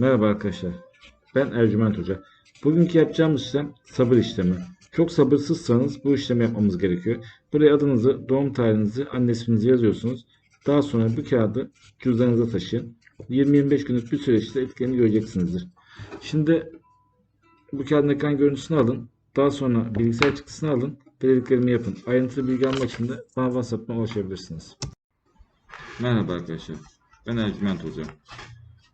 Merhaba arkadaşlar. Ben Ercüment Hoca. Bugünkü yapacağımız işlem sabır işlemi. Çok sabırsızsanız bu işlemi yapmamız gerekiyor. Buraya adınızı, doğum tarihinizi, anne isminizi yazıyorsunuz. Daha sonra bu kağıdı cüzdanınıza taşıyın. 20-25 günlük bir süreçte etkilerini göreceksinizdir. Şimdi bu kağıdın ekran görüntüsünü alın. Daha sonra bilgisayar çıktısını alın. Dediklerimi yapın. Ayrıntılı bilgi almak için de bana WhatsApp'tan ulaşabilirsiniz. Merhaba arkadaşlar. Ben Ercüment Hoca.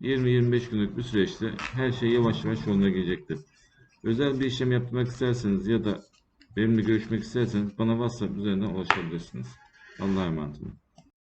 20-25 günlük bir süreçte her şey yavaş yavaş yoluna girecektir. Özel bir işlem yapmak isterseniz ya da benimle görüşmek isterseniz bana WhatsApp üzerinden ulaşabilirsiniz. Allah'a emanet olun.